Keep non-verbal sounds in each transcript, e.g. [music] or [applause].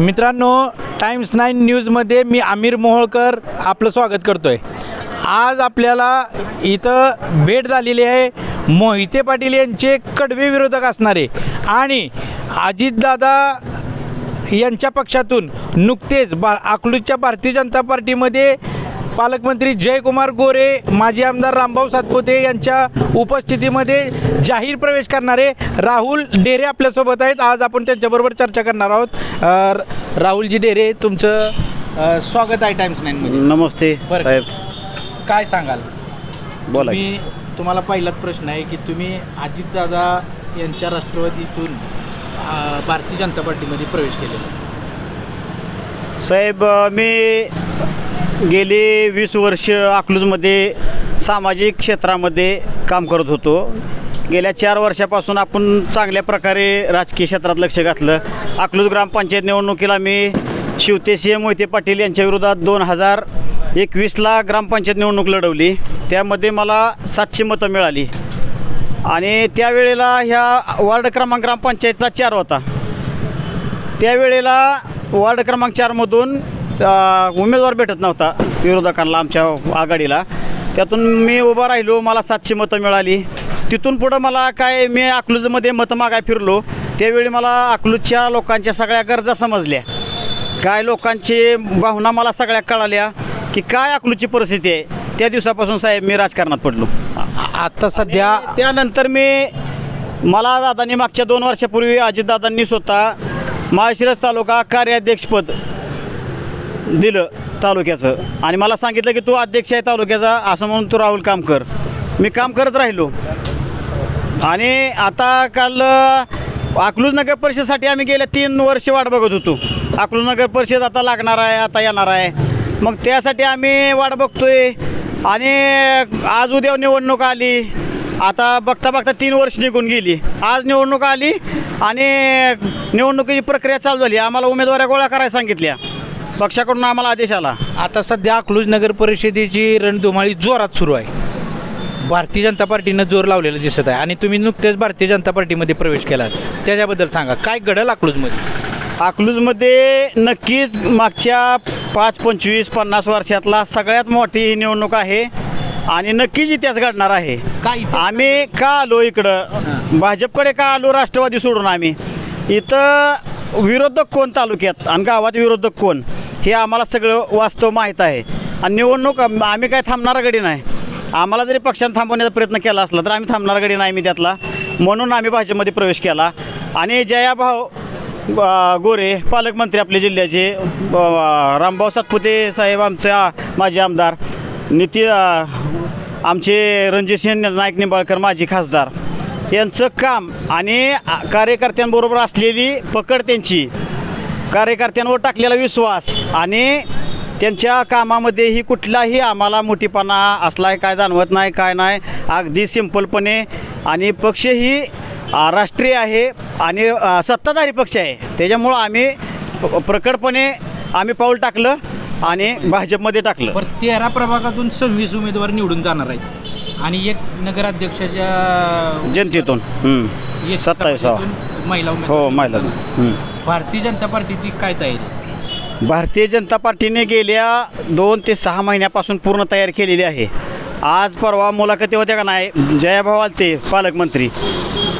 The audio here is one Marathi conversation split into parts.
मित्रांनो टाइम्स नाईन न्यूजमध्ये मी आमिर मोहोळकर आपलं स्वागत करतो आहे आज आपल्याला इथं भेट झालेली आहे मोहिते पाटील यांचे कडवे विरोधक असणारे आणि अजितदादा यांच्या पक्षातून नुकतेच बा अकलूजच्या भारतीय जनता पार्टीमध्ये पालकमंत्री जयकुमार गोरे माजी आमदार रामभाऊ सातपुते यांच्या उपस्थितीमध्ये जाहीर प्रवेश करणारे राहुल डेरे आपल्यासोबत आहेत. आज आपण त्यांच्याबरोबर चर्चा करणार आहोत. राहुलजी डेरे तुमचं अ, स्वागत आहे टाइम्स नाईनमध्ये नमस्ते बरं. साहेब. काय सांगाल? बोला मी तुम्हाला पहिलाच प्रश्न आहे की तुम्ही अजितदादा यांच्या राष्ट्रवादीतून अ, भारतीय जनता पार्टीमध्ये प्रवेश केलेला साहेब अ, मी गेले वीस वर्ष अकलूजमध्ये सामाजिक क्षेत्रामध्ये काम करत होतो. गेल्या चार वर्षापासून आपण चांगल्या प्रकारे राजकीय क्षेत्रात लक्ष घातलं. अकलूज ग्रामपंचायत निवडणुकीला मी शिवते सी एम मोहिते पाटील यांच्या विरोधात दोन हजार एकवीसला ग्रामपंचायत निवडणूक लढवली. त्यामध्ये मला सातशे मतं मिळाली. आणि त्यावेळेला ह्या वार्ड क्रमांक ग्रामपंचायतचा चार होता. त्यावेळेला वार्ड क्रमांक चारमधून उमेदवार भेटत नव्हता विरोधकांना आमच्या आघाडीला. त्यातून मी उभा राहिलो मला सातशे मतं मिळाली. तिथून पुढं मला काय मी अकलूजमध्ये मतं मागाय फिरलो. त्यावेळी मला अकलूजच्या लोकांच्या सगळ्या गरजा समजल्या. काय लोकांची भावना मला सगळ्या कळाल्या की काय अकलूजची परिस्थिती आहे. त्या दिवसापासून साहेब मी राजकारणात पडलो. आता सध्या त्यानंतर मी मला दादांनी मागच्या दोन वर्षापूर्वी अजितदादांनी स्वतः माळशिरस तालुका कार्याध्यक्षपद दिलं तालुक्याचं. आणि मला सांगितलं की तू अध्यक्ष आहे तालुक्याचा असं म्हणून तू राहुल काम कर मी काम करत राहिलो. आणि आता काल अकलूज नगर परिषदेसाठी आम्ही गेल्या तीन वर्ष वाट बघत होतो. अकलूज नगर परिषद आता लागणार आहे आता येणार आहे. मग त्यासाठी आम्ही वाट बघतोय. आणि आज उद्या निवडणूक आली. आता बघता बघता तीन वर्ष निघून गेली. आज निवडणूक आली आणि निवडणुकीची प्रक्रिया चालू झाली. आम्हाला उमेदवाऱ्या गोळा करायला सांगितल्या. पक्षाकडून आम्हाला आदेश आला. आता सध्या अकलूज नगर परिषदेची रणधुमाळी जोरात सुरू आहे. भारतीय जनता पार्टीनं जोर लावलेला दिसत आहे आणि तुम्ही नुकतेच भारतीय जनता पार्टीमध्ये प्रवेश केला त्याच्याबद्दल सांगा काय घडल अकलूजमध्ये? अकलूजमध्ये नक्कीच मागच्या पाच पंचवीस पन्नास वर्षातला सगळ्यात मोठी ही निवडणूक आहे आणि नक्कीच इतिहास घडणार आहे. काय आम्ही का आलो इकडं? भाजपकडे का आलो राष्ट्रवादी सोडून आम्ही? इथं विरोधक कोण तालुक्यात? आणि गावात विरोधक कोण? हे आम्हाला सगळं वास्तव माहीत आहे. आणि निवडणूक आम्ही काय थांबणारा गडी नाही. आम्हाला जरी पक्षाने थांबवण्याचा प्रयत्न केला असला तर आम्ही थांबणारा गडी नाही मी त्यातला. म्हणून आम्ही भाजपमध्ये प्रवेश केला. आणि जयाभाऊ गोरे पालकमंत्री आपले जिल्ह्याचे रामभाऊ सातपुते साहेब आमचे माजी आमदार. निती आमचे रणजितसिंह नाईक निंबाळकर माजी खासदार. यांचं काम आणि कार्यकर्त्यांबरोबर असलेली पकड त्यांची. कार्यकर्त्यांवर टाकलेला विश्वास आणि त्यांच्या कामामध्येही कुठलाही आम्हाला मोठीपणा असला काय जाणवत नाही काय नाही अगदी सिंपलपणे. आणि पक्षही राष्ट्रीय आहे आणि सत्ताधारी पक्ष आहे. त्याच्यामुळं आम्ही प्रकटपणे आम्ही पाऊल टाकलं आणि भाजपमध्ये टाकलं. बरं तेरा प्रभागातून सव्वीस उमेदवार निवडून जाणार आहेत. आणि एक नगराध्यक्षाच्या जनतेतून हं. समाजातून महिला हो महिला. भारतीय जनता पार्टीची काय तयारी? भारतीय जनता पार्टीने गेल्या दोन ते सहा महिन्यापासून पूर्ण तयारी केलेली आहे. आज परवा मुलाखती होत्या का नाही? जयाभाऊ आलते पालकमंत्री.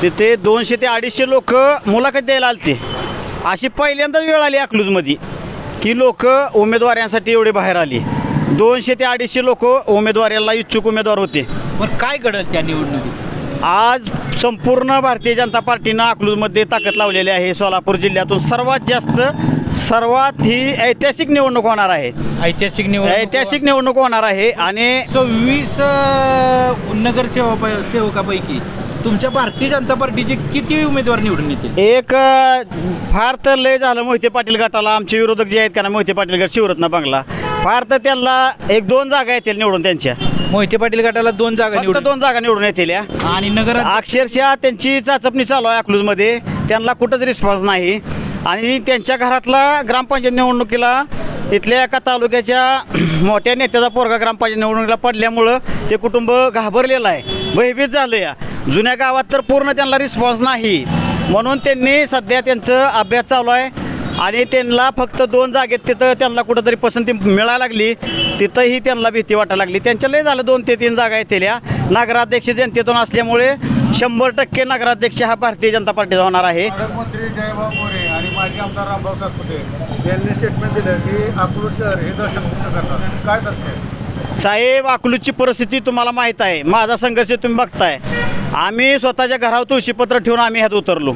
तिथे दोनशे ते अडीचशे लोक मुलाखत द्यायला आलते. अशी पहिल्यांदाच वेळ आली अकलूजमध्ये की लोक उमेदवारांसाठी एवढे बाहेर आली. दोनशे ते अडीचशे लोक उमेदवाराला इच्छुक उमेदवार होते. बरं काय घडत त्या निवडणुकीत? आज संपूर्ण भारतीय जनता पार्टीनं अकलूजमध्ये ताकद लावलेली आहे. सोलापूर जिल्ह्यातून सर्वात जास्त सर्वात ही ऐतिहासिक निवडणूक होणार आहे. ऐतिहासिक निवडणूक ऐतिहासिक निवडणूक होणार आहे आणि सव्वीस नगरसेवक सेवकापैकी तुमच्या भारतीय जनता पार्टीचे किती उमेदवार निवडून येतील? एक फार तर लय झालं. मोहिते पाटील गटाला आमचे विरोधक जे आहेत का ना मोहिते पाटील गट शिवरत्न बंगला. फार तर त्यांना एक दोन जागा येतील निवडून त्यांच्या. मोहिते पाटील गटाला दोन जागा फक्त निवडून. दोन जागा निवडून येतील या. आणि नगर अक्षरशः त्यांची चाचपणी चालू आहे अकलूजमध्ये. त्यांना कुठंच रिस्पॉन्स नाही. आणि त्यांच्या घरातला ग्रामपंचायत निवडणुकीला इथल्या एका तालुक्याच्या [clears throat] मोठ्या नेत्याचा पोरगा ग्रामपंचायत निवडणुकीला पडल्यामुळं ते कुटुंब घाबरलेलं आहे. भयभीत झालं या. जुन्या गावात तर पूर्ण त्यांना रिस्पॉन्स नाही. म्हणून त्यांनी सध्या त्यांचं अभ्यास चालू आहे. आणि त्यांना फक्त दोन जागेत तिथं त्यांना कुठंतरी पसंती मिळायला लागली तिथंही त्यांना भीती वाटायला लागली. त्यांच्या लय झालं दोन ते तीन जागा येतेल्या नगराध्यक्ष जनतेतून असल्यामुळे शंभर टक्के नगराध्यक्ष हा भारतीय जनता पार्टीचा होणार आहे. पालकमंत्री जयभाऊ मोरे आणि माजी आमदार रामभाऊ सातपुते यांनी स्टेटमेंट दिलं की अकलूज शहर हे दहशतमुक्त करणार काय तथ्य साहेब अकलूजची परिस्थिती तुम्हाला माहीत आहे. माझा संघर्ष तुम्ही बघताय. आम्ही स्वतःच्या घरावर तुळशीपत्र ठेवून आम्ही ह्यात उतरलो.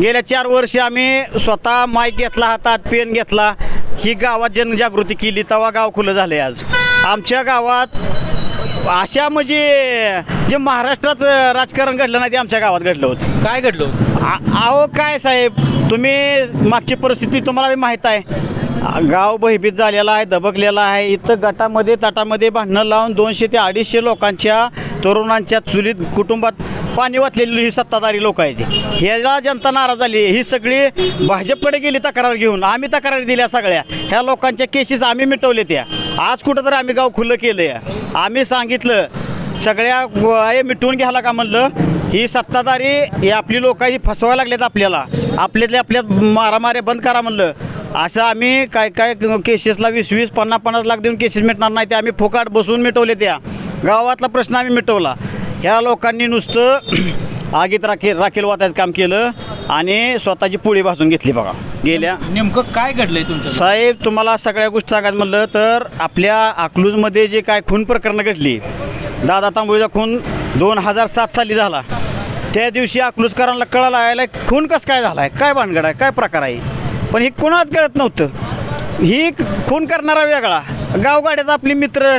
गेल्या चार वर्षी आम्ही स्वतः माईक घेतला हातात पेन घेतला. ही गावात जनजागृती केली तेव्हा गाव खुलं झालं आज. आमच्या गावात अशा म्हणजे जे महाराष्ट्रात राजकारण घडलं नाही ते आमच्या गावात घडलं होतं. काय घडलं होतं? अहो काय साहेब तुम्ही मागची परिस्थिती तुम्हाला माहीत आहे. गाव भयभीत झालेला आहे दबकलेला आहे. इथं गटामध्ये ताटामध्ये भांडणं लावून दोनशे ते अडीचशे लोकांच्या तरुणांच्या चुलीत कुटुंबात पाणी वाचलेली ही सत्ताधारी लोक आहेत ह्याला जनता नाराज झाली. ही सगळी भाजपकडे गेली तक्रार घेऊन. आम्ही तक्रारी दिल्या सगळ्या. ह्या लोकांच्या केसेस आम्ही मिटवले त्या आज कुठं तर आम्ही गाव खुलं केलं आम्ही सांगितलं सगळ्या हे मिटवून घ्यायला का म्हणलं? ही सत्ताधारी ही आपली लोक ही फसवायला लागलेत आपल्याला. आपल्यातल्या आपल्यात मारामाऱ्या बंद करा म्हणलं. असं आम्ही काय काय केसेसला वीस वीस पन्नास पन्नास लाख देऊन केसेस मिटणार नाही ते आम्ही फुकाट बसून मिटवले त्या गावातला प्रश्न आम्ही मिटवला. ह्या लोकांनी नुसतं [clears throat] आगीत राखेल राखेल वाटायचं काम केलं आणि स्वतःची पोळी भाजून घेतली बघा. गेल्या नेमकं काय घडलंय तुमचं साहेब तुम्हाला सगळ्या गोष्टी सांगायचं म्हणलं तर आपल्या अकलूजमध्ये जे काय खून प्रकरणं घडली दादा तांबोळीचा खून दोन हजार सात साली झाला. त्या दिवशी अकलूजकरांना कळायला यायला खून कसं काय झाला आहे काय भानगड आहे काय प्रकार आहे? पण हे कुणाच कळत नव्हतं. ही खून करणारा वेगळा. गावगाड्यात आपली मित्र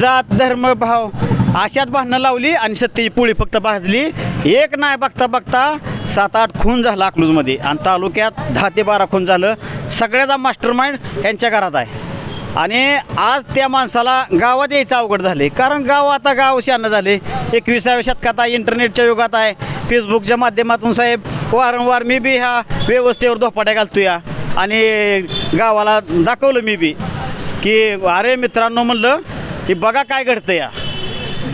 जात धर्म भाव अशात भांडणं लावली आणि सत्तेची पोळी फक्त भाजली. एक नाही बघता बघता सात आठ खून झाला अकलूजमध्ये. आणि तालुक्यात दहा ते बारा खून झालं. सगळ्याचा मास्टर माइंड यांच्या घरात आहे. आणि आज त्या माणसाला गावात यायचं अवघड झाले कारण गाव आता गाव शानं झाले एकविसाव्या शतकात आहे इंटरनेटच्या युगात आहे. फेसबुकच्या माध्यमातून साहेब वारंवार मी बी ह्या व्यवस्थेवर धोपाट्या घालतो या आणि गावाला दाखवलं मी बी. की अरे मित्रांनो म्हणलं की बघा काय घडतं या.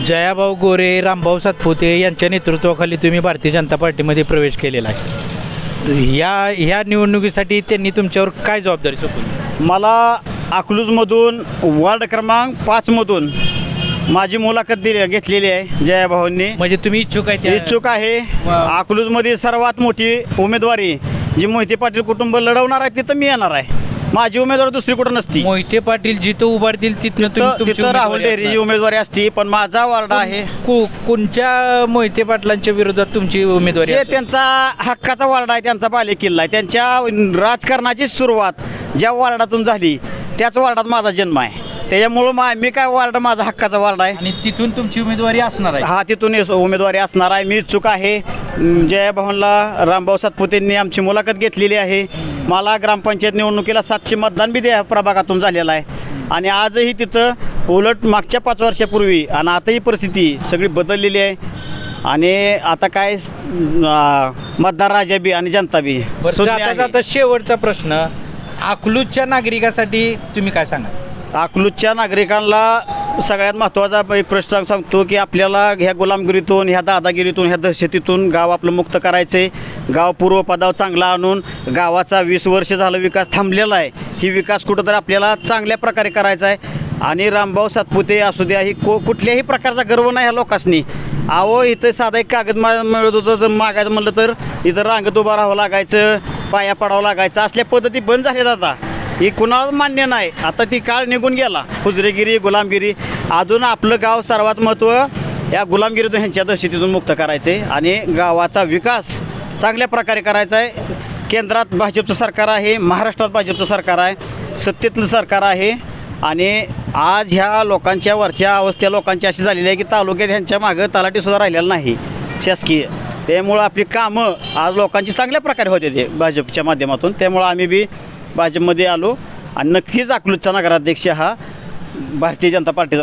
जयाभाऊ गोरे रामभाऊ सातपुते यांच्या नेतृत्वाखाली तुम्ही भारतीय जनता पार्टीमध्ये प्रवेश केलेला आहे. या ह्या निवडणुकीसाठी त्यांनी तुमच्यावर काय जबाबदारी सोपवली? मला अकलूजमधून वार्ड क्रमांक पाचमधून माझी मुलाखत दिली घेतलेली आहे जयाभाऊंनी. म्हणजे तुम्ही इच्छुक आहे इच्छुक आहे. अकलूजमध्ये सर्वात मोठी उमेदवारी जी मोहिते पाटील कुटुंब लढवणार आहे तिथं मी येणार आहे. माझी उमेदवार दुसरी कुठं नसती. मोहिते पाटील जिथं उभारतील तिथनं तुम्ही तिथं तुमची तिथं राहुल उमेदवारी असणार. उमेदवारी असती पण माझा वार्ड आहे. को- कोणत्या मोहिते पाटलांच्या विरोधात तुमची उमेदवारी जे असेल? त्यांचा हक्काचा वार्ड आहे त्यांचा बाले किल्ला आहे. त्यांच्या राजकारणाची सुरुवात ज्या वार्डातून झाली त्याच वार्डात माझा जन्म आहे. त्याच्यामुळं मा मी काय वार्ड माझा हक्काचा वार्ड आहे. आणि तिथून तुमची उमेदवारी असणार आहे. हा तिथून येस- उमेदवारी असणार आहे. मी इच्छुक आहे. अं, जयभवनला रामभाऊ सातपुतेंनी आमची मुलाखत घेतलेली आहे. मला ग्रामपंचायत निवडणुकीला सातशे मतदान बी त्या प्रभागातून झालेलं आहे. आणि आजही तिथं उलट मागच्या पाच वर्षापूर्वी आणि आता ही परिस्थिती सगळी बदललेली आहे. आणि आता काय मतदार राजा बी आणि जनता बी. जाता शेवटचा प्रश्न अकलूजच्या नागरिकासाठी तुम्ही काय सांगा अकलूजच्या नागरिकांना सगळ्यात महत्त्वाचा एक प्रश्न सांगतो की आपल्याला ह्या गुलामगिरीतून ह्या दादागिरीतून ह्या दहशतीतून गाव आपलं मुक्त करायचं आहे गाव पूर्वपदावर चांगला आणून गावाचा वीस वर्ष झालं विकास थांबलेला आहे. ही विकास कुठंतरी आपल्याला चांगल्या प्रकारे करायचा आहे. आणि रामभाऊ सातपुते असू द्या ही को कुठल्याही प्रकारचा गर्व नाही ह्या लोकांनी अहो इथं साधा एक कागद मा मिळत होतं तर मागायचं म्हटलं तर इथं रांगत उभं राहावं लागायचं पाया पडावं लागायचं. असल्या पद्धती बंद झाल्या आता ही कुणाला मान्य नाही. आता ती काळ निघून गेला. हुजरेगिरी गुलामगिरी. अजून आपलं गाव सर्वात महत्त्व या गुलामगिरीतून ह्यांच्या दहशतीतून मुक्त करायचं आहे आणि गावाचा विकास चांगल्या प्रकारे करायचा आहे. केंद्रात भाजपचं सरकार आहे महाराष्ट्रात भाजपचं सरकार आहे सत्तेतलं सरकार आहे आणि आज ह्या लोकांच्या वरच्या अवस्था लोकांची अशी झालेली आहे की तालुक्यात ह्यांच्या मागं तलाठीसुद्धा राहिलेलं नाही. शासकीय. त्यामुळं आपली कामं आज लोकांची चांगल्या प्रकारे होते ते भाजपच्या माध्यमातून. त्यामुळं आम्ही बी भाजपमध्ये आलो. आणि नक्कीच अकलूजचा नगराध्यक्ष हा भारतीय जनता पार्टीचा.